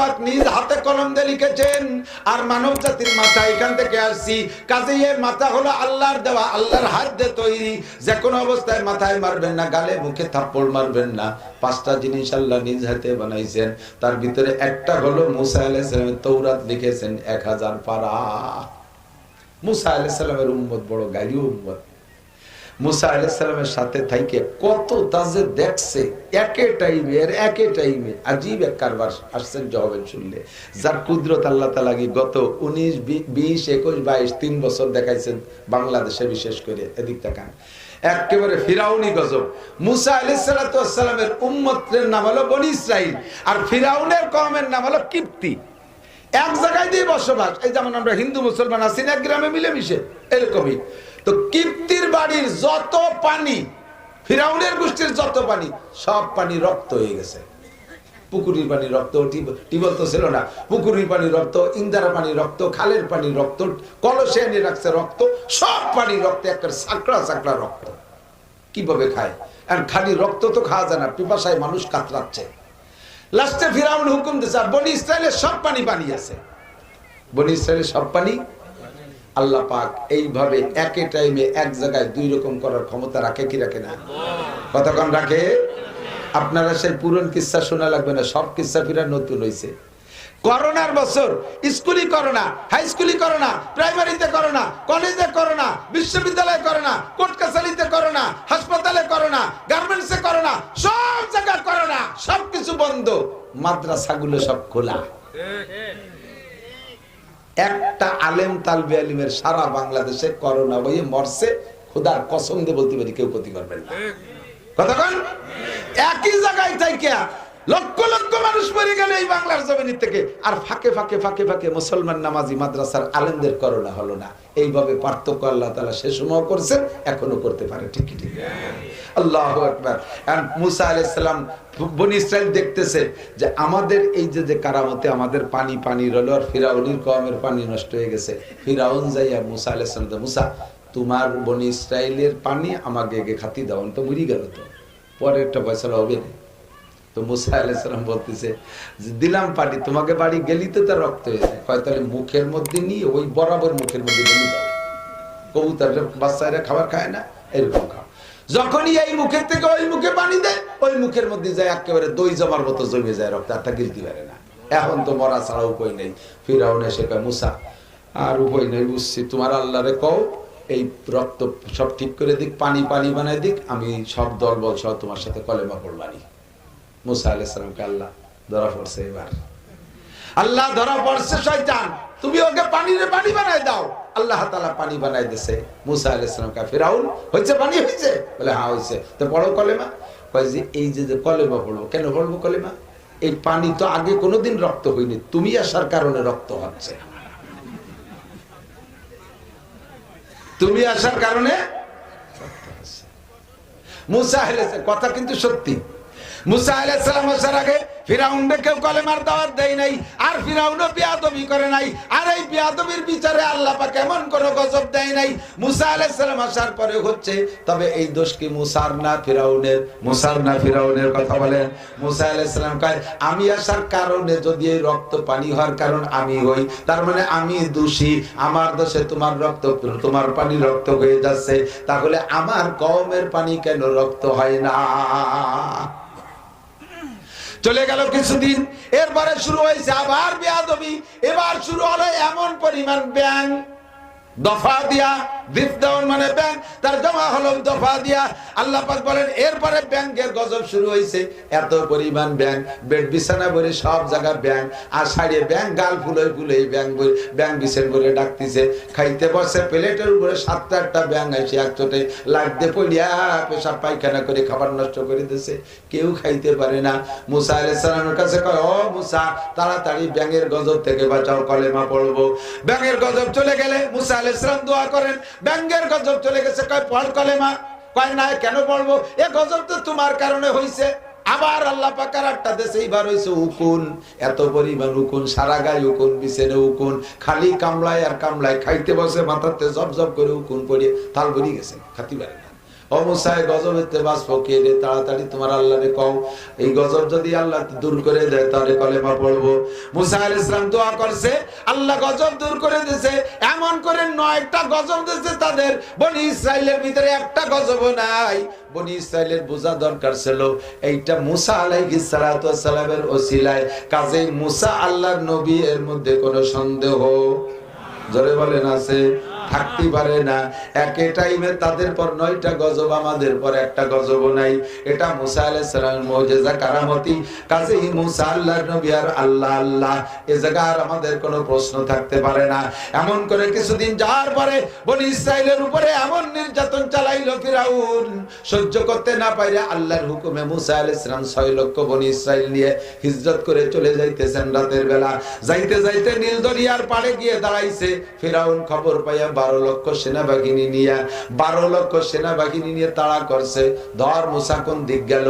পাক নিজ হাতে কলম দিয়ে লিখেছেন, আর মানব জাতির মাথা এখান থেকে আসছি। কাজেই এর মাথা হলো আল্লাহর দেওয়া, আল্লাহর হাত দিয়ে তৈরি। যে কোনো অবস্থায় মাথায় মারবেন না, গালে মুখে থাপ্পড় মারবেন না। পাঁচটা জিনিস আল্লাহ নিজ হাতে বানাইছেন। তার ভিতরে একটা হলো মুসা আলাইসালামের তৌরাত লিখেছেন, এক হাজার পারা। মুসা আলাইসালামের উম্মত, বড় গাড়ি উম্মত। মুসা আলাইসালামের সাথে থাইকে কত তাজে দেখছে, একে টাইমে এর একে টাইমে আজীব এক কারবার আশ্চর্য হবেন শুনলে। যার কুদরত আল্লাহ তালা কি গত উনিশ বিশ, একুশ, বাইশ, তিন বছর দেখাইছেন বাংলাদেশে বিশেষ করে, এদিক তাকান। একেবারে ফিরাউনি গজব। মুসা আলাইসালামের উম্মতের নাম হলো বনি ইসরাইল আর ফিরাউনের কমের নাম হলো কিপ্তি। এক জায়গায় দিয়ে বসবাস। এই যেমন আমরা হিন্দু, মুসলমান আছি, এক গ্রামে মিলেমিশে, এরকমই। তো কীর্তির বাড়ির যত পানি, ফিরাউনের গোষ্ঠীর যত পানি, সব পানি রক্ত হয়ে গেছে। পুকুরির পানি রক্ত টিবল তো ছিল না। পুকুরির পানি রক্ত, ইন্দারা পানি রক্ত, খালের পানি রক্ত কলসে এনে রাখছে রক্ত, সব পানি রক্ত একটা সাকড়া সাকড়া রক্ত। কীভাবে খায়? আর খালি রক্ত তো খাওয়া যায় না, পিপাসায় মানুষ কাতরাচ্ছে। লাস্টে ফিরাউন হুকুম দিচ্ছে আর বনি ইসরায়েলের সব পানি পানি আছে। বনি ইসরায়েলের সব পানি আল্লাহ পাক এইভাবে একই টাইমে এক জায়গায় দুই রকম করার ক্ষমতা রাখে, কি রাখে না? কতক্ষণ রাখে? আপনারা সেই পুরন কিস্সা শোনা লাগবে না, সব কিস্সা ফিরা নতুন হয়েছে করোনার বছর, স্কুলই করোনা হাই স্কুলই করোনা প্রাইমারিতে করোনা কলেজে করোনা, বিশ্ববিদ্যালয়ে করোনা কোর্ট কাছারিতে করোনা, হাসপাতালে করোনা গার্মেন্টসে করোনা, সব জায়গায় করোনা, সবকিছু বন্ধ, মাদ্রাসাগুলো সব খোলা। একটা আলেম তালবে আলিমের সারা বাংলাদেশে করোনা বইয়ে মরছে, খোদার কসম দিয়ে বলতে পারি, কেউ ক্ষতি করবেন না। কতক্ষণ একই জায়গায় থেকে লক্ষ লক্ষ মানুষ মরে গেল এই বাংলার জমিনের থেকে। আর ফাঁকে ফাঁকে ফাঁকে ফাঁকে মুসলমান নামাজি মাদ্রাসার আলেমদের করোনা হলো না। এইভাবে পার্থক্য আল্লাহ তালা সে সময় করছেন এখনও করতে পারে ঠিকই ঠিক আল্লাহ একবার মুসা আলাইসালাম বনি ইসরায়েল দেখতেছে যে আমাদের এই যে যে কারামতে আমাদের পানি পানি রলো আর ফিরাউনির কমের পানি নষ্ট হয়ে গেছে। ফিরাউন যাইয়া মুসা আলাইসালাম মুসা, তোমার বনি ইসরায়েলের পানি আমাকে খাতি দাও তো মরি গেল তো। পরে একটা ফয়সলা হবে না। তো মুসা আলাইসালাম বলতেছে যে, দিলাম পানি, তোমাকে বাড়ি গেলি তো রক্ত হয়ে যায় কয়, তাহলে মুখের মধ্যে নিয়ে ওই বরাবর মুখের মধ্যে গেলি দাও। কবুতর, বাচ্চারা খাবার খায় না, এরকম খাও। যখনই এই মুখের থেকে ওই মুখে পানি দেয়, ওই মুখের মধ্যে যায় একেবারে দই জমার মতো জমে যায় রক্ত, আর তা গিলতে পারে না। এখন তো মরা ছাড়া উপায় নেই। ফিরাউন এসে কয়, মুসা, আর উপায় নেই, বুঝছি। তোমার আল্লাহরে কও, এই রক্ত সব ঠিক করে দিক, পানি পানি বানাই দিক, আমি সব দল বল সহ তোমার সাথে কলেমা পড়বানি। পানি হ্যাঁ তো এই পানি তো আগে কোনোদিন রক্ত হয়নি। তুমি আসার কারণে রক্ত হচ্ছে। তুমি আসার কারণে মুসা কথা কিন্তু সত্যি। আমি আসার কারণে যদি এই রক্ত পানি হওয়ার কারণ আমি হই, তার মানে আমি দোষী। আমার দোষে তোমার রক্ত, তোমার পানি রক্ত হয়ে যাচ্ছে। তাহলে আমার কমের পানি কেন রক্ত হয় না? চলে গেল কিছুদিন। এরপরে শুরু হয়েছে আবার বেয়াদবি। এবার শুরু হলো এমন পরিমাণ ব্যাংক দফা দিয়া মানে ব্যাংক তার জমা হলো দফা দিয়া। আল্লাহ পাক বলেন, এরপরে ব্যাংকের গজব শুরু হয়েছে এত পরিমাণ ব্যাংক, বেড বিছানা সব জায়গা ব্যাংক, আর সাইডে ব্যাংক গাল ব্যাংক ব্যাংক বিছেন বলে ডাকতেছে। খাইতে বসে প্লেটের উপরে সাতটা আটটা ব্যাংক লাগতে পড়িয়া পেশাব পায়খানা করে খাবার নষ্ট করে দিছে। কেউ খাইতে পারে না। মুসা আলাইসালামের কাছে কয়, ও মুসা, তাড়াতাড়ি ব্যাঙের গজব থেকে বাঁচাও, কলেমা পড়ব। ব্যাঙের গজব চলে গেলে মুসা আলাইসালাম দোয়া করেন। ব্যাঙ্গের গজব চলে গেছে, কয়, পড় কলেমা। কয়, না কেন পড়ব? এ গজব তো তোমার কারণে হইছে। আবার আল্লাহ পাকার আটটা দেশে এইবার হয়েছে উকুন। এত পরিমাণ উকুন, সারা গায়ে উকুন, বিছেনে উকুন। খালি কামলায় আর কামলায় খাইতে বসে মাথাতে জব জব করে উকুন পড়িয়ে তাল ভরি গেছে খাতি পারে না। ও মুসাই গজবেতে বাস ফকিয়ে তাড়াতাড়ি তোমার আল্লাহরে কও। এই গজব যদি আল্লাহ দূর করে দেয়, তাহলে কলেমা পড়ব। মুসা আলাইহিস সালাম দোয়া করছে, আল্লাহ গজব দূর করে দিয়েছে। এমন করে নয়টা গজব দিয়েছে তাদের। বনি ইসরাইলের ভিতরে একটা গজব নাই। বনি ইসরাইলের বোঝা দরকার ছিল। এইটা মুসা আলাইহিস সালাতু সালামের ওসিলায়। কাজে মুসা আল্লাহর নবী এর মধ্যে কোনো সন্দেহ। জোরে বলেন, আছে? থাকতে পারে না। একই টাইমে তাদের পর নয়টা গজব, আমাদের পর একটা গজব নাই। এটা মুসা আলাইহিস সালামের মুজিজা, কারামতি। কাজেই মুসা আল্লাহর নবী আর আল্লাহ আল্লাহ। এ জায়গা আর আমাদের কোনো প্রশ্ন থাকতে পারে না। এমন করে কিছুদিন যাওয়ার পরে বনি ইসরাইলের উপরে এমন নির্যাতন চালাইলো ফিরাউন। সহ্য করতে না পাইরে আল্লাহর হুকুমে মুসা আলাইহিস সালাম 6 লক্ষ বনি ইসরাইল নিয়ে হিজরত করে চলে যাইতেছেন রাতের বেলা। যাইতে যাইতে নীল দরিয়ার পাড়ে গিয়ে দাঁড়াইছে। ফিরাউন খবর পাইয়া বারো লক্ষ সেনাবাহিনী নিয়ে, বারো লক্ষ সেনাবাহিনী নিয়ে তাড়া করছে। ধর মুসা কোন দিক গেল?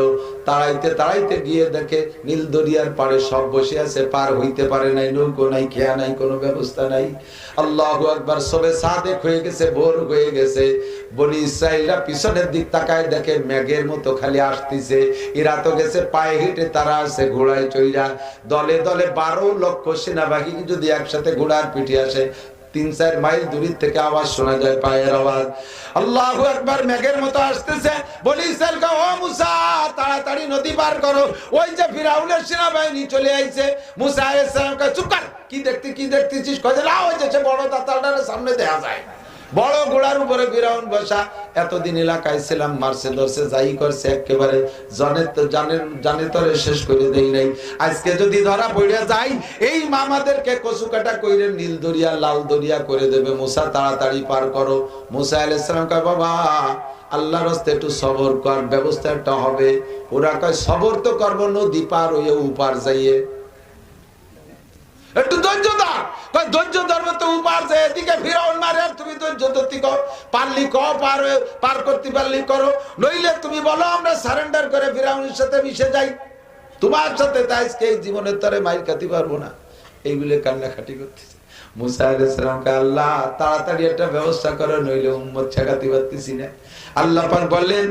তাড়াইতে তাড়াইতে গিয়ে দেখে নীল দরিয়ার পাড়ে সব বসে আছে, পার হইতে পারে নাই, নৌকো নাই, খেয়া নাই, কোনো ব্যবস্থা নাই। আল্লাহ একবার সবে সাদেক হয়ে গেছে, ভোর হয়ে গেছে। বনি ইসরায়েলরা পিছনের দিক তাকায় দেখে মেঘের মতো খালি আসতেছে। এরা তো গেছে পায়ে হেঁটে, তারা আছে ঘোড়ায় চইরা দলে দলে বারো লক্ষ সেনাবাহিনী যদি একসাথে ঘোড়ার পিঠে আসে তিন চার মাইল দূরের থেকে আওয়াজ শোনা যায় পায়ের আওয়াজ। আল্লাহ একবার মেঘের মতো আসতেছে। বলি ও মুসা, তাড়াতাড়ি নদী পার করো। ওই যে ফিরাউলের সেনাবাহিনী চলে আইছে। মুসা চুপ কর, কি দেখতে, কি দেখতেছিস? কয়ে না, ওই যে বড় দাতালটার সামনে দেখা যায় বড় ঘোড়ার উপরে ফিরাউন বসা। এতদিন এলাকায় ছিলাম মারছে ধরছে যাই করছে একেবারে। জনে তো জানের জানে তরে শেষ করে দেই নাই। আজকে যদি ধরা পড়ে যাই, এই মামাদেরকে কচু কাটা কইরে নীল দরিয়া লাল দরিয়া করে দেবে। মুসা, তাড়াতাড়ি পার করো। মুসা আলাইহিস সালাম কয়, বাবা, আল্লাহর রাস্তে একটু সবর কর ব্যবস্থা একটা হবে। ওরা কয়, সবর তো করব নদী পার হইয়ে উপার যাইয়ে। একটু ধৈর্য ধর। কই ধৈর্য ধরবে তো উপার যে এদিকে ফিরাউন মারে, আর তুমি ধৈর্য ধরতে কও পারলি ক পার পার করতে পারলি করো। নইলে তুমি বলো, আমরা সারেন্ডার করে ফিরাউনের সাথে মিশে যাই। তোমার সাথে তাই এই জীবনের তরে মাইর খাতে পারব না। এইগুলো কান্নাকাটি করতেছে। মুসা আলাইহিস আল্লাহ, তাড়াতাড়ি একটা ব্যবস্থা করো, নইলে উম্মত না। আল্লাহ বললেন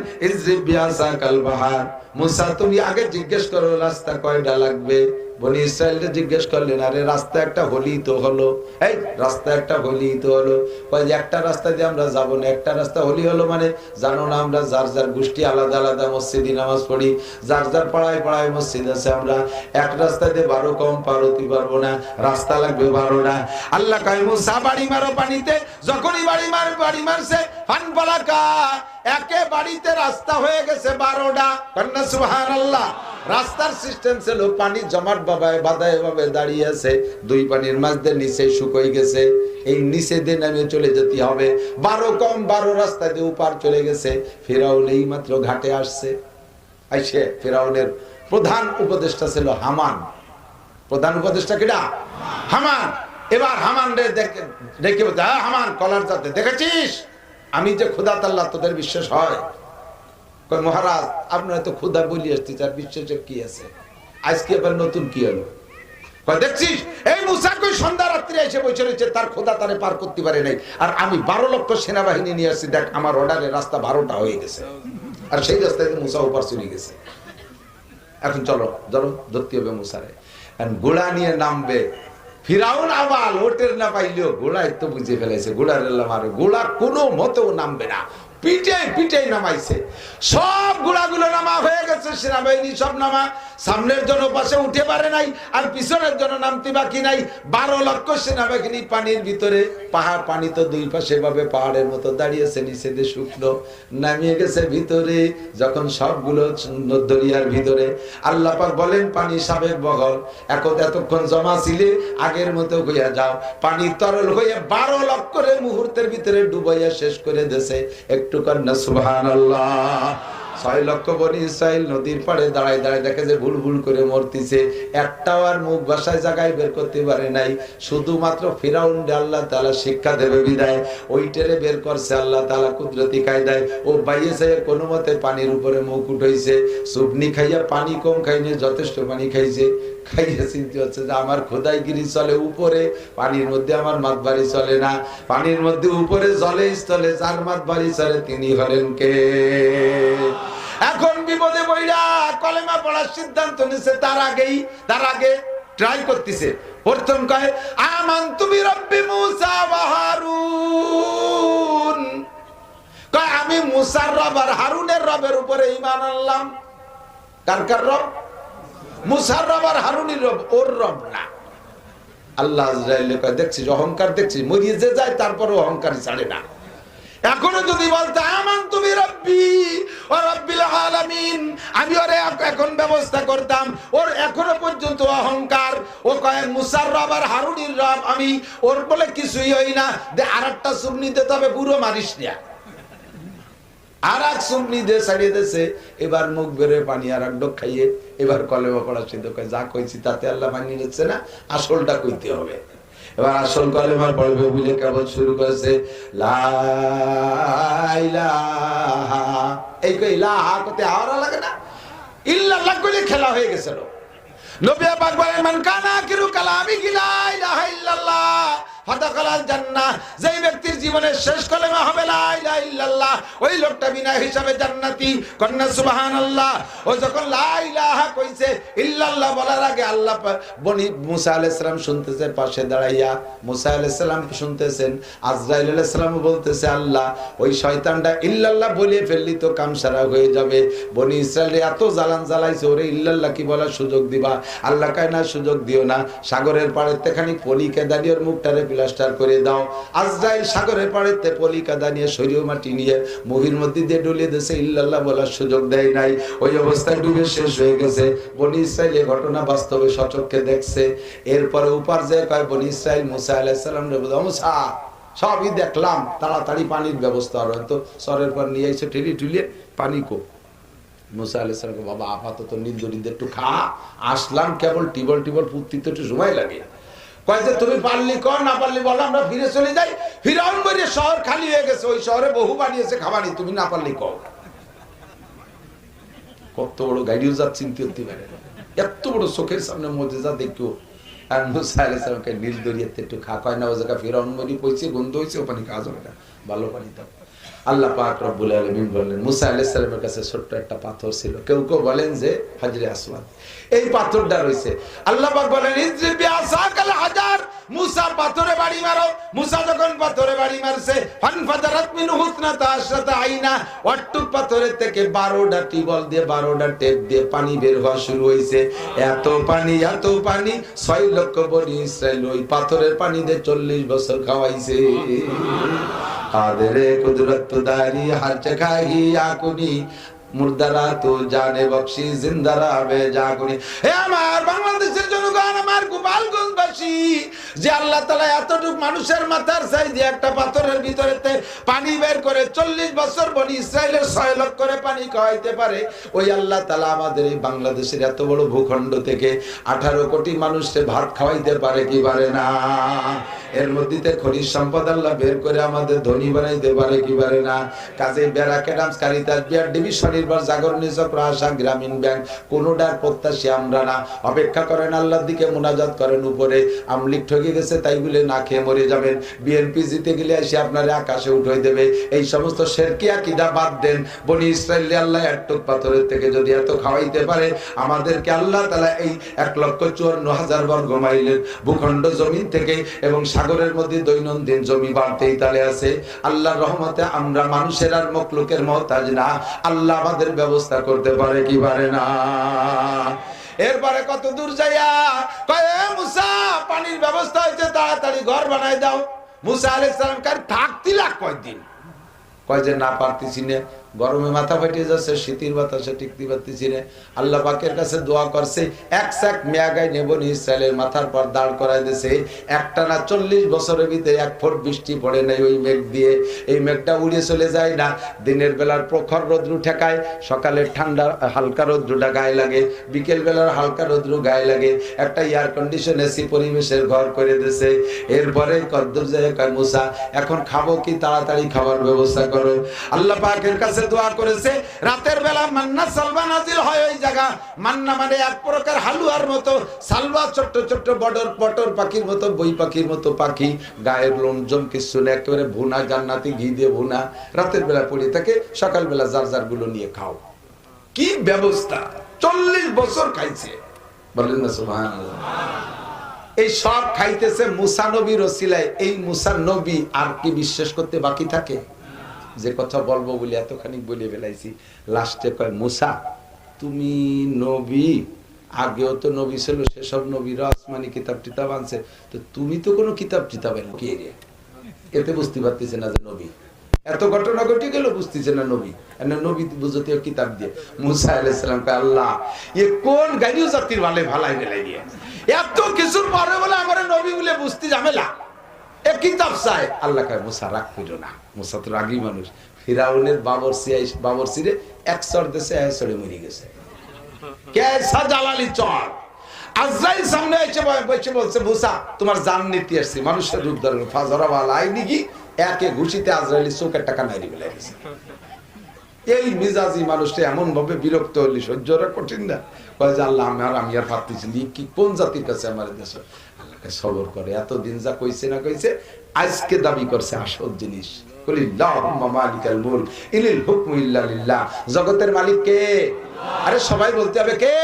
কাল বাহার। মুসা, তুমি আগে জিজ্ঞেস করো, রাস্তা কয়টা লাগবে? বনি ইসরায়েলকে জিজ্ঞেস করলেন, আরে, রাস্তা একটা হলি তো হলো। এই, রাস্তা একটা হলি তো হলো। কয় যে, একটা রাস্তা দিয়ে আমরা যাব না, একটা রাস্তা হলি হলো মানে? জানো না, আমরা যার যার গোষ্ঠী আলাদা আলাদা মসজিদি নামাজ পড়ি, যার যার পাড়ায় পাড়ায় মসজিদ আছে আমরা। এক রাস্তা দিয়ে বারো কম হতে পারব না, রাস্তা লাগবে বারো না। আল্লাহ কয়, মুসা, বাড়ি মারো পানিতে, যখনই বাড়ি মার, বাড়ি মারছে ফান পালাকা একে বাড়িতে রাস্তা হয়ে গেছে বারোটা। কন্যা সুহান আল্লাহ রাস্তার সিস্টেম ছিল পানি জমাট বাবায় বাদায় ভাবে দাঁড়িয়ে আছে। দুই পানির মাঝদের নিচে শুকোই গেছে। এই নিচে দিয়ে নামে চলে যেতে হবে। বারো কম বারো রাস্তা দিয়ে উপার চলে গেছে। ফেরাউন এই মাত্র ঘাটে আসছে। আইসে ফেরাউনের প্রধান উপদেষ্টা ছিল হামান। প্রধান উপদেষ্টা কিনা হামান। এবার হামান রে দেখে ডেকে বলতে "হ্যাঁ, হামান কলার যাতে দেখেছিস? আমি যে খুদা তাল্লাহ তোদের বিশ্বাস হয়। মহারাজ, আপনার তো ক্ষুদা বলি আসতে চার বিশ্বাসের কি আছে? আজকে আবার নতুন কি হলো? দেখছিস, এই মুসা কই সন্ধ্যা এসে বসে রয়েছে, তার খোদা তারে পার করতে পারে নাই। আর আমি বারো লক্ষ সেনাবাহিনী নিয়ে আসছি, দেখ, আমার অর্ডারে রাস্তা বারোটা হয়ে গেছে। আর সেই রাস্তায় মুসা উপার চলে গেছে। এখন চলো, ধরো, ধরতে হবে মুসারে। ঘোড়া নিয়ে নামবে। ফিরাউন আবার ওটের না পাইলেও তো বুঝে ফেলেছে ঘোড়ার মারে। ঘোড়া কোনো মতেও নামবে না। পিঠে পিটাই নামাইছে। সবগুলো নামা হয়ে গেছে সেনাবাহিনী সব নামা। সামনের জন্য পাশে উঠে পারে নাই, আর পিছনের জন্য নামতে বাকি নাই। বারো লক্ষ সেনাবাহিনী পানির ভিতরে, পাহাড় পানি তো দুই পাশে ভাবে পাহাড়ের মতো দাঁড়িয়েছে, নিচে দিয়ে শুকনো নামিয়ে গেছে ভিতরে, যখন সবগুলো দরিয়ার ভিতরে। আল্লাহ পাক বলেন, পানি সাবেক বগল এখন এতক্ষণ জমা ছিলে, আগের মতো হইয়া যাও। পানি তরল হয়ে বারো লক্ষরে মুহূর্তের ভিতরে ডুবাইয়া শেষ করে দেশে একটু কন্যা সুবহান ছয় লক্ষ বনি ইসরায়েল নদীর পাড়ে দাঁড়ায় দাঁড়ায় দেখে যে ভুল ভুল করে মরতিছে। একটাও আর মুখ বাসায় জায়গায় বের করতে পারে নাই। শুধুমাত্র ফিরাউন আল্লাহ তালা শিক্ষা দেবে বিদায়। ওই টেরে বের করছে আল্লাহ তালা কুদরতি দেয় ও বাইয়েছে কোনো মতে পানির উপরে মুখ উঠেছে সুবনি খাইয়া পানি কম খাইনি, যথেষ্ট পানি খাইছে। খাইয়ে চিনতে হচ্ছে যে আমার খোদাইগিরি চলে উপরে, পানির মধ্যে আমার মাত বাড়ি চলে না। পানির মধ্যে উপরে জলে স্থলে যার মাত বাড়ি চলে তিনি হলেন কে? এখন বিপদে বইরা কলেমা পড়ার সিদ্ধান্ত নিছে তার আগেই, তার আগে ট্রাই করতেছে। প্রথম কয়, আমান তুমি রব্বি মুসা হারুন। কয়, আমি মুসার রব আর হারুনের রবের উপরে ঈমান আনলাম। কার কার রব? মুসার রব আর রব, ওর রব না। আল্লাহ দেখছিস, অহংকার দেখছিস, মরিয়ে যে যায় তারপরে অহংকার ছাড়ে না। এখনও যদি বলতে, আমান তুমি রব্বি, ও রব্বিল আলামিন, আমি ওরে এখন ব্যবস্থা করতাম, ওর এখনও পর্যন্ত অহংকার। ও কয় মুসার রব আর হারুনির রব, আমি ওর বলে কিছুই হই না। দে, আরেকটা সুন্নি দিতে হবে পুরো মারিস না। আর এক সুন্নি দিয়ে ছাড়িয়ে দিয়েছে, এবার মুখ বেরো পানি আর এক ডোক খাইয়ে এবার কলেমা পড়া সিদ্ধ কয় যা কইছি তাতে আল্লাহ মানিয়ে নিচ্ছে না, আসলটা কইতে হবে। এবার আসল কলেমার পড়বে বুঝে কেবল শুরু করেছে। এই কই ইলাহা করতে আওয়ারা লাগে না? ইল্লাল্লাহ কইলে খেলা হয়ে গেছিল নবী পাক বলেন, মান কানা কিরু কালামি গিলা ইলাহা ইল্লাল্লাহ। ব্যক্তির শেষ ওই লোকটা বিনা হিসাবে জান্নাতি। কন্যা ও যখন কইছে, ইল্লাল্লাহ বলার আগে আল্লাহ বনি মুসা শুনতেছে পাশে দাঁড়াইয়া মুসা শুনতেছেন, আজরাইল বলতেছে, আল্লাহ, ওই শয়তানটা ইল্লাল্লাহ বলে ফেললি তো কাম সারা হয়ে যাবে। বনি ইসরায়েলে এত জ্বালান জ্বালাইছে, ওরে ইল্লাল্লাহ, কি বলার সুযোগ দিবা? আল্লাহ কায় না সুযোগ দিও না। সাগরের পাড়েতে খানি পলি কেদানি ওর মুখটারে প্লাস্টার করে দাও। আজরাইল সাগরের পাড়েতে পলি কাদা নিয়ে শরীয় মাটি নিয়ে মুহির মধ্যে দিয়ে ডুলিয়ে দিয়েছে ইল্লাল্লাহ বলার সুযোগ দেয় নাই। ওই অবস্থায় ডুবে শেষ হয়ে গেছে। বনি ইসরায়েল এ ঘটনা বাস্তবে সচক্ষে দেখছে। এরপরে উপার যে কয় বনি ইসরায়েল মুসা আলাইহিস সালাম রে বলে, মুসা সবই দেখলাম। তাড়াতাড়ি পানির ব্যবস্থা আর হয়তো সরের পর নিয়ে এসে ঠেলি ঠুলিয়ে পানি কো। মুসা আলাইসালামকে বাবা আপাতত নিন্দ একটু খা। আসলাম কেবল টিবল টিবল পুত্তিতে একটু সময় লাগে। কয় যে, তুমি পারলি কর, না পারলি বলো, আমরা ফিরে চলে যাই। ফিরাউন শহর খালি হয়ে গেছে, ওই শহরে বহু বানিয়েছে খাবারই তুমি না পারলি কর। কত বড় গাড়িও যা হতে পারে। এত বড় চোখের সামনে দেখিও আর মুসা নীল দরিয়াতে একটু খা। কয়, না, ও জায়গা ফিরাউন গন্ধ হয়েছে ও পানি খাওয়া যাবে না। ভালো পানি আল্লাহ পাক রব্বুল আলামিন বললেন, মুসা কাছে ছোট্ট একটা পাথর ছিল। কেউ কেউ বলেন যে, হাজরে আসওয়াদ। এই পাথরটা রইছে আল্লাহ বলেন হাজার। পাথরে বাড়ি মারো। মুসা যখন পাথরে বাড়ি মারছে, ফানফাজারাত মিনহু হুসনাতা আশরাতা আইনা। অট্টুক পাথরের থেকে 12টা টিবল দিয়ে 12টা টেপ দিয়ে পানি বের হওয়া শুরু হইছে এত পানি এত পানি 6 লক্ষ পাথরের পানি দিয়ে 40 বছর খাওয়াইছে। কাদেরে কুদরত জগাহি আকুনি মুর্দারা তো জানে বক্সি জিন্দারা বে জাগুনি হে আমার বাংলাদেশের জনগণ আমার গোপালগঞ্জবাসী যে আল্লাহ তাআলা এতটুক মানুষের মাথার সাইজ একটা পাথরের ভিতরেতে পানি বের করে চল্লিশ বছর বনি ইসরায়েলের ছয় লক্ষ করে পানি খাওয়াইতে পারে, ওই আল্লাহ তাআলা আমাদের এই বাংলাদেশের এত বড় ভূখণ্ড থেকে আঠারো কোটি মানুষকে ভাত খাওয়াইতে পারে কি পারে না? এর মধ্যে খনিজ সম্পদ আল্লাহ বের করে আমাদের ধনী বানাইতে পারে কি পারে না? কাজে ব্যারাকেডামস কারিতাস বিয়ার ডিবি স্বনির্ভর জাগরণ চক্র আশা গ্রামীণ ব্যাংক, কোনোটার প্রত্যাশী আমরা না। অপেক্ষা করেন আল্লাহর দিকে মোনাজাত করেন উপরে আমলিক ঠকে গেছে, তাই বলে না খেয়ে মরে যাবেন। বিএনপি জিতে গেলে এসে আপনারা আকাশে উঠে দেবে। এই সমস্ত শেরকিয়া কিদা বাদ দেন। বনি ইসরায়েলি আল্লাহ একটুক পাথরের থেকে যদি এত খাওয়াইতে পারে, আমাদেরকে আল্লাহ তালা এই এক লক্ষ চুয়ান্ন হাজার বর্গ মাইলের ভূখণ্ড জমিন থেকে এবং সাগরের মধ্যে দৈনন্দিন জমি বাড়তেই তালে আছে। আল্লাহ রহমতে আমরা মানুষের আর মকলুকের মহতাজ না। আল্লাহ আমাদের ব্যবস্থা করতে পারে কি পারে না? এরপরে কত দূর যাইয়া কয়ে, "এ মুসা, পানির ব্যবস্থা হয়েছে, তাড়াতাড়ি ঘর বানাই দাও। মুসা আলাইসালাম সালাম কার থাকতি লাগ কয়দিন? কয় যে, না, পারতেছি না। গরমে মাথা ফাটিয়ে যাচ্ছে, শীতের বাতাসে টিকতে পারতেছি না। আল্লাহ পাকের কাছে দোয়া করছে, এক সাক মেয়াগায় নেবনি ইসরায়েলের মাথার পর দাঁড় করাই দিয়েছে একটা না চল্লিশ বছরের ভিতরে এক ফুট বৃষ্টি পড়ে নাই ওই মেঘ দিয়ে। এই মেঘটা উড়ে চলে যায় না, দিনের বেলার প্রখর রৌদ্র ঠেকায়, সকালের ঠান্ডা হালকা রৌদ্রটা গায়ে লাগে, বিকেল বেলার হালকা রৌদ্র গায়ে লাগে। একটা এয়ার কন্ডিশন এসি পরিবেশের ঘর করে দিয়েছে এরপরে কদ্দুর যায় কয়, মুসা, এখন খাব কি? তাড়াতাড়ি খাবার ব্যবস্থা করো। আল্লাহ পাকের কাছে কাছে দোয়া করেছে। রাতের বেলা মান্না সালবা নাজিল হয় ওই জায়গা। মান্না মানে এক প্রকার হালুয়ার মতো। সালবা ছোট্ট ছোট্ট বডর পটর পাখির মতো, বই পাখির মতো পাখি। গায়ের লোমজম কিছু না একেবারে ভুনা, জান্নাতি ঘি দিয়ে ভুনা। রাতের বেলা পড়ে থাকে, সকালবেলা যার যারগুলো নিয়ে খাও। কি ব্যবস্থা? চল্লিশ বছর খাইছে। বলেন না, সুবহানাল্লাহ। এই সব খাইতেছে মুসা নবীর ওসিলায়। এই মুসা নবী আর কি বিশ্বাস করতে বাকি থাকে? যে কথা বলব বলে এতখানি বলে ফেলাইছি। লাস্টে কয়, মুসা, তুমি নবী। আগেও তো নবী ছিল, সেসব নবীরা আসমানি কিতাব টিতাব আনছে। তো তুমি তো কোনো কিতাব টিতাবের কে রে? এতে বুঝতে পারতেছে না যে নবী। এত ঘটনা ঘটে গেল, বুঝতেছে না নবী। নবী বুঝতে কিতাব দিয়ে। মুসা আলাইসালাম কে আল্লাহ কোন গাড়িও জাতির ভালে ভালাই দিয়ে? এত কিছুর পরে বলে আমার নবী বলে বুঝতে ঝামেলা। আল্লাহ কয়, মুসা, রাগ না। মুসা তো রাগী মানুষ। ফিরাউনের দেশে জালালি চর? আজরাইল সামনে এসে বসে বলছে, মুসা, তোমার জান মানুষের রূপ ধরে একে ঘুষিতে আজরাইলি চোখের টাকা গেছে এই মিজাজি মানুষটা এমন ভাবে বিরক্ত হলি সহ্যরা কঠিন না। কয় যে, আল্লাহ আমার আমি আর ভাবতেছি কি কোন জাতির কাছে আমার দেশ সবর করে যা কইছে না কইছে, আজকে দাবি করছে আসল জিনিস। জগতের মালিক কে? আরে সবাই বলতে হবে কে?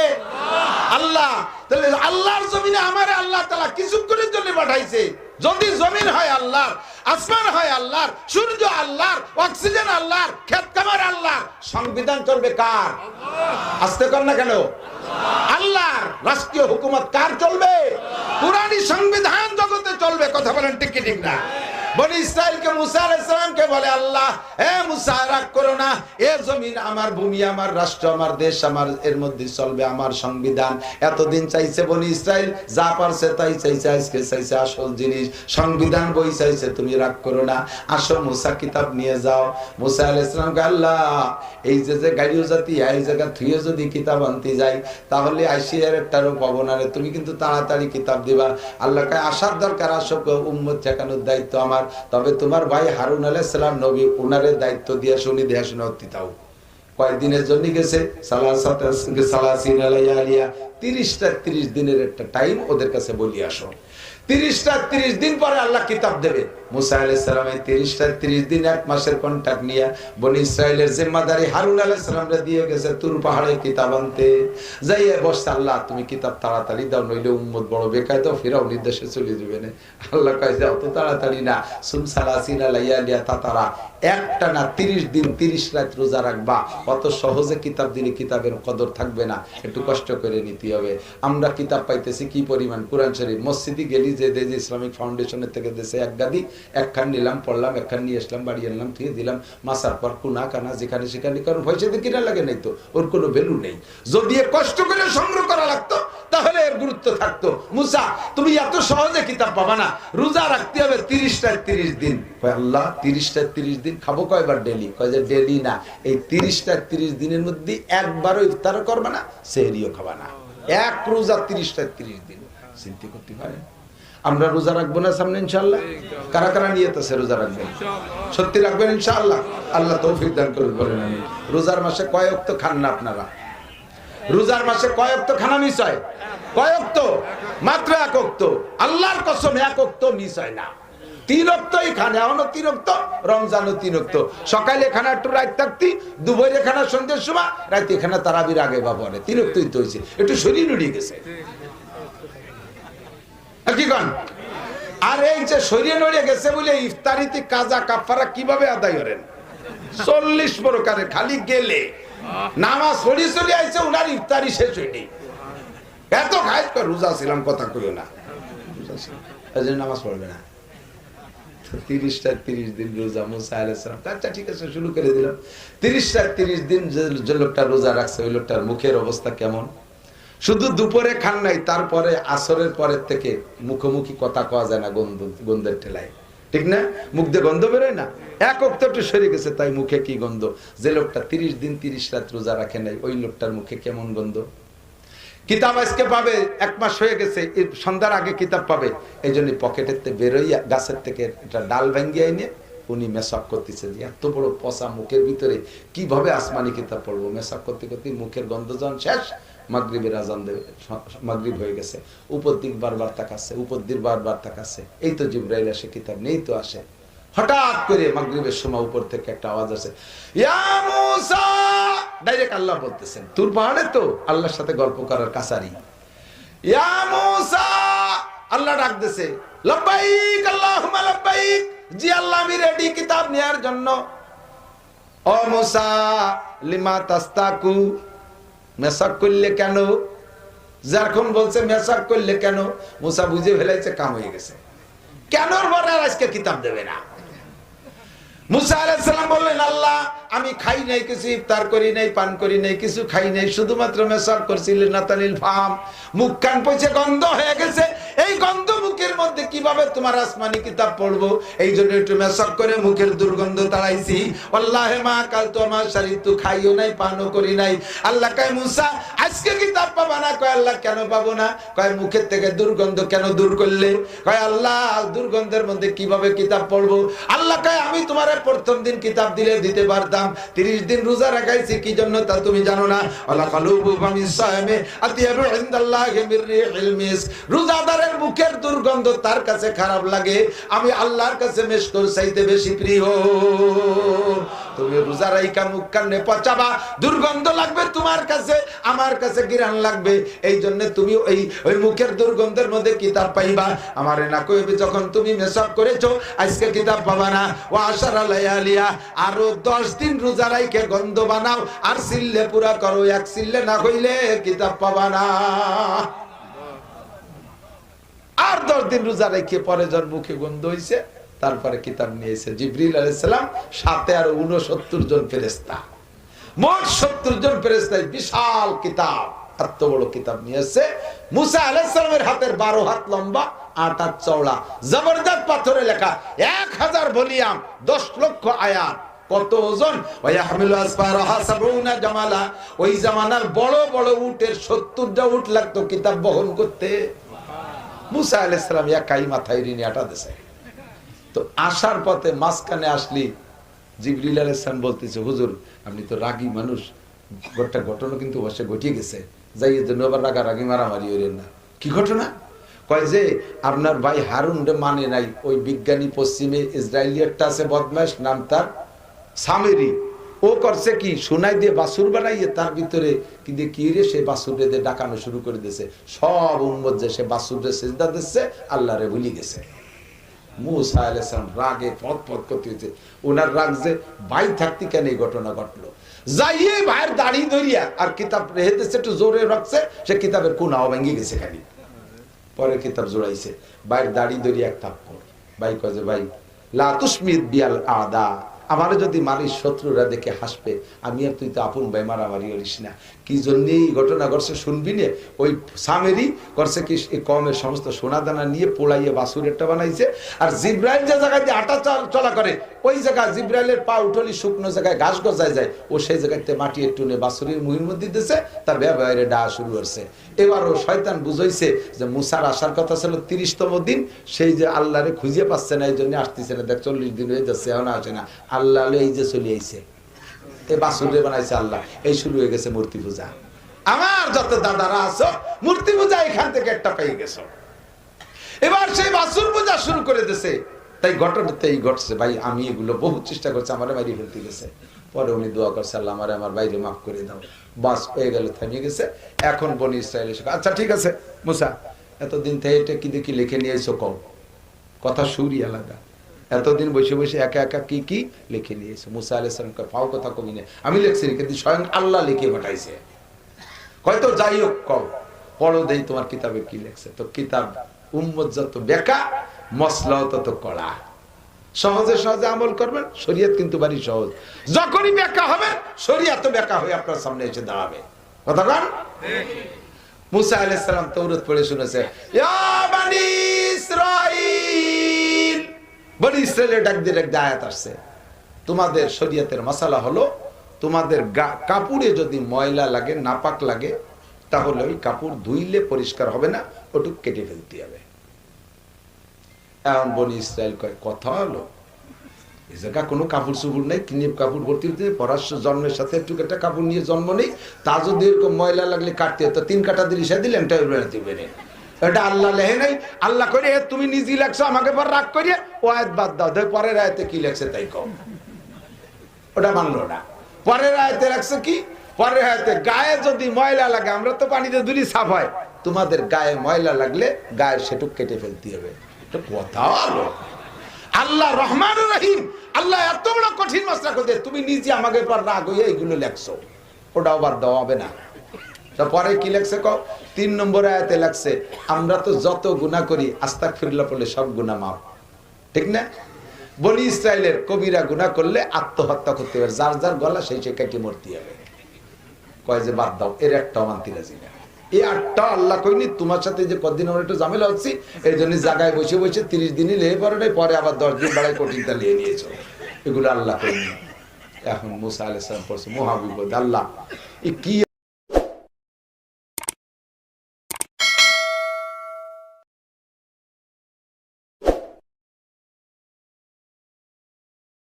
আল্লাহ। তাহলে আল্লাহর জমিনে আমার আল্লাহ তাআলা কিছুক্ষণের জন্য পাঠাইছে। যদি জমিন হয় আল্লাহর, আসমান হয় আল্লাহর, সূর্য আল্লাহর, অক্সিজেন আল্লাহর, ক্ষেত কামার আল্লাহর, সংবিধান চলবে কার? আসতে কর না কেন? আল্লাহর রাষ্ট্রীয় হুকুমত কার চলবে? পুরানি সংবিধান জগতে চলবে কথা বলেন ঠিক ঠিক না? বনি ইসরায়েলকে মুসা বলে, আল্লাহ মুসা, রাগ করো না। এ আমার ভূমি, আমার রাষ্ট্র, আমার দেশ, আমার এর মধ্যে চলবে আমার সংবিধান। চাইছে বনি ইসরায়েল যা পারছে তাই চাইছে, আজকে চাইছে আসল জিনিস। সংবিধান বই চাইছে, তুমি রাগ করো না। আসো মুসা কিতাব নিয়ে যাও। মুসা আলাইহিস সালামকে আল্লাহ, এই যে যে গাড়িও জাতি, এই জায়গা থুয়ে যদি কিতাব আনতে যাই, তাহলে আইসিয়ার একটারও পাবো না রে তুমি কিন্তু তাড়াতাড়ি কিতাব দিবা। আল্লাহকে আসার দরকার, আসো উম্মত ঠেকানোর দায়িত্ব আমার। তবে তোমার ভাই হারুন আলাইসালাম সালাম নবী, উনারে দায়িত্ব দিয়ে শুনি দেয়া শুনে দিতাও কয়েকদিনের জন্য গেছে? সালাসিন আলাইয়া তিরিশটা তিরিশ দিনের একটা টাইম ওদের কাছে বলি আসো। তিরিশটা তিরিশ দিন পরে আল্লাহ কিতাব দেবে। মুসা আলাহ সালামের তিরিশটা তিরিশ দিন এক মাসের কন্ট্যাক্ট নিয়ে বনি ইসরায়েলের জিম্মাদারি হারুন আলাহ সালামরা দিয়ে গেছে তুর পাহাড়ে কিতাব আনতে। যাইয়ে বসছে, আল্লাহ, তুমি কিতাব তাড়াতাড়ি দাও, নইলে উম্মত বড় বেকায় তো ফিরাও নির্দেশে চলে যাবে না। আল্লাহ কয়, যাও তো তাড়াতাড়ি না। সুমসালা সিনা লাইয়া লিয়া তাতারা। একটা না, তিরিশ দিন, তিরিশ রাত রোজা রাখবা। অত সহজে কিতাব দিলে কিতাবের কদর থাকবে না। একটু কষ্ট করে নিতে হবে। আমরা কিতাব পাইতেছি কি পরিমাণ? কোরআন শরীফ। মসজিদে গেলি যে দেশ ইসলামিক ফাউন্ডেশনের থেকে দেশে এক গাদি, একখান নিলাম, পড়লাম, একখান নিয়ে আসলাম, বাড়ি আনলাম ঠিক দিলাম মাসার পর কুনা, কানা, যেখানে সেখানে কারণ পয়সা দিয়ে কিনা লাগে নাই তো? ওর কোনো ভ্যালু নেই। যদি কষ্ট করে সংগ্রহ করা লাগতো তাহলে এর গুরুত্ব থাকতো। মুসা, তুমি এত সহজে কিতাব পাবা না। রোজা রাখতে হবে তিরিশটায় তিরিশ দিন। আল্লাহ, তিরিশটায় তিরিশ দিন? খাব কয়বার ডেলি কয় যে ডেলি না। এই তিরিশটায় তিরিশ দিনের মধ্যে একবারও ইফতারও করবা না, সেহরিও খাবা না। এক রোজা তিরিশটায় তিরিশ দিন। চিন্তা করতে পারেন আমরা রোজা রাখব না সামনে ইনশাল্লাহ কারা কারা নিয়ত আছে রোজা রাখবেন? সত্যি রাখবেন, ইনশাআল্লাহ? আল্লাহ তৌফিক দান করুন, বলেন আমি। রোজার মাসে কয়েক তো খান না আপনারা? রোজার মাসে কয়েক তো খানা মিস হয়। কয়েক তো, মাত্র এক অক্ত আল্লাহর কসম, এক অক্ত মিস হয় না। একটু শরীর আর এই যে শরীরে গেছে বলে ইফতারিতে কাজা কাফারা কীভাবে আদায় করেন? চল্লিশ প্রকারে, খালি গেলে। নামাজ পড়ি চলে আইছে, উনার ইফতারি শেষ হয়নি। এত কর, রোজা ছিলাম, কথা কইও না। নামাজ পড়বে না। তিরিশটা তিরিশ দিন রোজা, মুসা আলাইসালাম আচ্ছা ঠিক আছে, শুরু করে দিলাম। তিরিশটা তিরিশ দিন যে লোকটা রোজা রাখছে, ওই লোকটার মুখের অবস্থা কেমন? শুধু দুপুরে খান নাই, তারপরে আসরের পরের থেকে মুখোমুখি কথা কওয়া যায় না গন্ধ, গন্ধের ঠেলায়। ঠিক না? মুখ দিয়ে গন্ধ বেরোয় না? এক অক্ত একটু সরে গেছে, তাই মুখে কি গন্ধ? যে লোকটা তিরিশ দিন, তিরিশ রাত রোজা রাখে নাই, ওই লোকটার মুখে কেমন গন্ধ? কিতাব আজকে পাবে, এক মাস হয়ে গেছে সন্ধ্যার আগে কিতাব পাবে। এই জন্য পকেটের বেরোইয়া গাছের থেকে একটা ডাল ভাঙ্গিয়ে এনে উনি করতেছে যে, এত বড় পচা মুখের ভিতরে কীভাবে আসমানি কিতাব পড়ব? মেসাক করতে করতে মুখের গন্ধ যখন শেষ মাগরিবের আজান দেবে মাগরিব হয়ে গেছে। উপর দিক বারবার তাকাচ্ছে উপর দিক বারবার তাকাচ্ছে। এই তো জিব্রাইল আসে, কিতাব নেই তো আসে। হঠাৎ করে মাগরিবের সময় উপর থেকে একটা আওয়াজ মুসা! ডাইরেক্ট আল্লাহ বলতেছেন, তুর পাহাড়ে তো আল্লাহর সাথে গল্প করার কাছারি। আল্লাহ ডাক দিছে, লব্বাইক, আল্লাহুম্মা লব্বাইক! জি আল্লাহ, আমি রেডি কিতাব নেয়ার জন্য। ও মুসা, লিমা তাস্তাকু মেসাক করলে কেন? যারখন বলছে মেসাক করলে কেন? মুসা বুঝে ফেলাইছে, কাম হয়ে গেছে। কেন আজকে কিতাব দেবে না? মুসা আলাইসালাম বললেন, আল্লাহ আমি খাই নাই, কিছু ইফতার করি নাই, পান করি নাই, কিছু খাই নাই, শুধুমাত্র মেসার করছিলেন নাতালিল ফাম। মুখ কান পয়সে গন্ধ হয়ে গেছে। এই গন্ধ মুখের মধ্যে কীভাবে তোমার আসমানি কিতাব পড়ব? এই জন্য একটু মেসাক করে মুখের দুর্গন্ধ তাড়াইছি। আল্লাহ মা কাল তো আমার শরীর তো খাইও নাই, পানও করি নাই। আল্লাহ কয়, মুসা, আজকে কিতাব পাবা না? কয়, আল্লাহ, কেন পাবো না? কয়, মুখের থেকে দুর্গন্ধ কেন দূর করলে? কয়, আল্লাহ, দুর্গন্ধের মধ্যে কীভাবে কিতাব পড়ব? আল্লাহ কয়, আমি তোমার প্রথম দিন কিতাব দিলে দিতে পারতাম। তিরিশ দিন রোজা রাখাইছি, কি জন্য তা তুমি জানো না? আল্লাহ কালুবু আতিয়াবু ইনদাল্লাহি রোজাদারের মুখের দুর্গন্ধ তার কাছে খারাপ লাগে। আমি আল্লাহর কাছে চাইতে বেশি প্রিয়। তুমি রোজা রাইকা মুখ পচাবা, দুর্গন্ধ লাগবে তোমার কাছে, আমার কাছে গিরান লাগবে। এই জন্য তুমি ওই ওই মুখের দুর্গন্ধের মধ্যে কিতাব পাইবা। আমার না কইবে যখন তুমি মেসব করেছ, আজকে কিতাব পাবা না। ও আশারা আরও দশ দিন রোজা রাইকে গন্ধ বানাও, আর সিল্লে পুরা করো, এক সিল্লে না হইলে কিতাব পাবা না। আর দশ দিন রোজা রেখে পরে যার মুখে গন্ধ হইছে, তারপরে কিতাব নিয়েছে জিবরিল আলাইসালাম সাথে আর উনসত্তর জন ফেরেস্তা মোট সত্তর জন ফেরেস্তায় বিশাল কিতাব এত বড় কিতাব নিয়ে এসছে মুসা আলাইসালামের হাতের বারো হাত লম্বা, আট হাত চওড়া, জবরদস্ত পাথরে লেখা এক হাজার ভলিয়াম, দশ লক্ষ আয়াত কত ওজন? জামালা। ওই জামানার বড় বড় উটের সত্তরটা উট লাগতো কিতাব বহন করতে। মুসা আলাইসালাম একাই মাথায় ঋণে আটা তো আসার পথে মাঝখানে আসলি, জিবরিল আলাইসালাম বলতেছে, হুজুর, আপনি তো রাগী মানুষ। গোটা ঘটনা কিন্তু বসে ঘটিয়ে গেছে। যাই জন্য রাগা রাগি মারামারি হইলেন না। কি ঘটনা? কয় যে, আপনার ভাই হারুন মানে নাই। ওই বিজ্ঞানী পশ্চিমে ইসরায়েলি একটা আছে বদমাস নাম তার সামেরি ও করছে কি? সোনাই দিয়ে বাসুর বানাইয়ে তার ভিতরে কি দিয়ে কি রে সে বাসুর দিয়ে ডাকানো শুরু করে দিয়েছে। সব উন্মত যে সে বাসুর সেজদা দিচ্ছে আল্লাহ রে ভুলি গেছে। রাগে পথ পথ করতে হয়েছে ওনার রাগ যে ভাই থাকতে কেন এই ঘটনা ঘটলো? ভাইয়ের দাড়ি ধরিয়া আর কিতাব রেহেতেছে একটু জোরে রাখছে, সে কিতাবের কোনাও ভেঙে গেছে খালি। পরে কিতাব জোড়াইছে। ভাইয়ের দাড়ি ধরিয়া এক থাপ্পড়। ভাই কয়ে ভাই লাতুসমিদ বিয়াল আদা। আমার যদি মালিক শত্রুরা দেখে হাসবে, আমি আর তুই তো আপন বেমার মারামারি করিস না। কি জন্য এই ঘটনা ঘটছে শুনবি নে? ওই সামেরি করছে কি কমের সমস্ত সোনা দানা নিয়ে পোড়াইয়ে বাসুর একটা বানাইছে। আর জিব্রাইল যে জায়গায় দিয়ে আটা চল- করে, ওই জায়গায় জিব্রাইলের পা উঠলি শুকনো জায়গায় ঘাস গজায় যায়, ও সেই জায়গাতে মাটি একটু নে বাসুরির মুহির মধ্যে দিতেছে, তার ব্যবহারে ডা শুরু করছে। এবার ও শয়তান বুঝাইছে যে মুসার আসার কথা ছিল তিরিশতম দিন, সেই যে আল্লাহরে খুঁজে পাচ্ছে না, এই জন্য আসতেছে না। দেখ, চল্লিশ দিন হয়ে যাচ্ছে, এখন আসে না। আল্লাহ এই যে চলে আইছে। এই বাসুরে বানাইছে আল্লাহ। এই শুরু হয়ে গেছে মূর্তি পূজা। আমার যত দাদারা আছো, মূর্তি পূজা এখান থেকে একটা পেয়ে গেছো। এবার সেই বাসুর পূজা শুরু করে দিছে। তাই ঘটনাতে ঘটছে। ভাই, আমি এগুলো বহু চেষ্টা করছি, আমার বাইরে ফেলতে গেছে। পরে উনি দোয়া করছে, আল্লাহ, আমার আমার বাইরে মাফ করে দাও। বাস হয়ে গেল থামিয়ে গেছে। এখন বনি ইসরায়েল এসে আচ্ছা ঠিক আছে, মুসা, এতদিন থেকে এটা কি দেখি লিখে নিয়ে এসো কম কথা সুরই আলাদা। এতদিন বসে বসে একা একা কি কি লিখে নিয়েছে? মুসা আলাইসালামকে ফাও কথা কবি নেই। আমি লিখছি কিন্তু স্বয়ং আল্লাহ লিখে পাঠাইছে। হয়তো যাই হোক কম পড়ো দেই তোমার কিতাবে কি লেখছে। তো কিতাব উম্মত যত বেকা মশলাও তত কড়া। সহজে সহজে আমল করবেন, শরীয়ত কিন্তু বাড়ি সহজ। যখনই বেকা হবে, শরীয়ত বেকা হয়ে আপনার সামনে এসে দাঁড়াবে। কথা কন? মুসা আলাইহিস সালাম তৌরাত পড়ে শুনেছে বনি ইসরাইলের ডাক দিয়ে আয়াত আসছে। তোমাদের শরীয়তের মশালা হলো, তোমাদের কাপড়ে যদি ময়লা লাগে, নাপাক লাগে, তাহলে ওই কাপড় ধুইলে পরিষ্কার হবে না, ওটুক কেটে ফেলতে হবে। এখন বনি ইসরায়েল কয়, কথা হলো এই জায়গা কোনো কাপড় চুপড় নেই, কিনে কাপড় ভর্তি হতে পরার জন্মের সাথে একটু একটা কাপড় নিয়ে জন্ম নেই, তা যদি এরকম ময়লা লাগলে কাটতে হতো তিন কাটা দিলি সে দিলেন বেড়াতে বেড়ে এটা আল্লাহ লেহে নাই। আল্লাহ করে তুমি নিজেই লেখছো, আমাকে পর রাগ করিয়ে ও আয়াত বাদ দাও। দেখ পরের আয়তে কি লেখছে তাই কম ওটা মানলো না। পরের আয়তে রাখছে কি? পরের আয়তে, গায়ে যদি ময়লা লাগে, আমরা তো পানিতে দুলি সাফ হয়। তোমাদের গায়ে ময়লা লাগলে গায়ে সেটুক কেটে ফেলতে হবে। কথা আলো। আল্লাহ রহমান রহিম। আল্লাহ এত বড় কঠিন মশলা করতে তুমি নিজে আমাকে পর রাগ হয়ে এইগুলো লেখছো। ওটা আবার দেওয়া হবে না। পরে কি লেখছে ক? তিন নম্বর আয়াতে লাগছে আমরা তো যত গুণা করি আস্তাক ফিরলা পড়লে সব গুণা মাপ ঠিক না? বলি ইসরায়েলের কবিরা গুণা করলে আত্মহত্যা করতে হবে যার যার গলা সেই সেই কেটে মরতে হবে। কয় যে, বাদ দাও, এর একটা মানতে রাজি না। এই আটটা আল্লাহ কইনি, তোমার সাথে যে কদিন আমরা একটু ঝামেলা হচ্ছি, এই জন্য জায়গায় বসে বসে তিরিশ দিনই লেগে পড়ে নাই, পরে আবার দশ দিন বাড়ায় কঠিনটা নিয়ে নিয়েছো। এগুলো আল্লাহ কইনি। এখন মুসা আলাইসালাম পড়ছে, মহাবিপদ, আল্লাহ। এ কি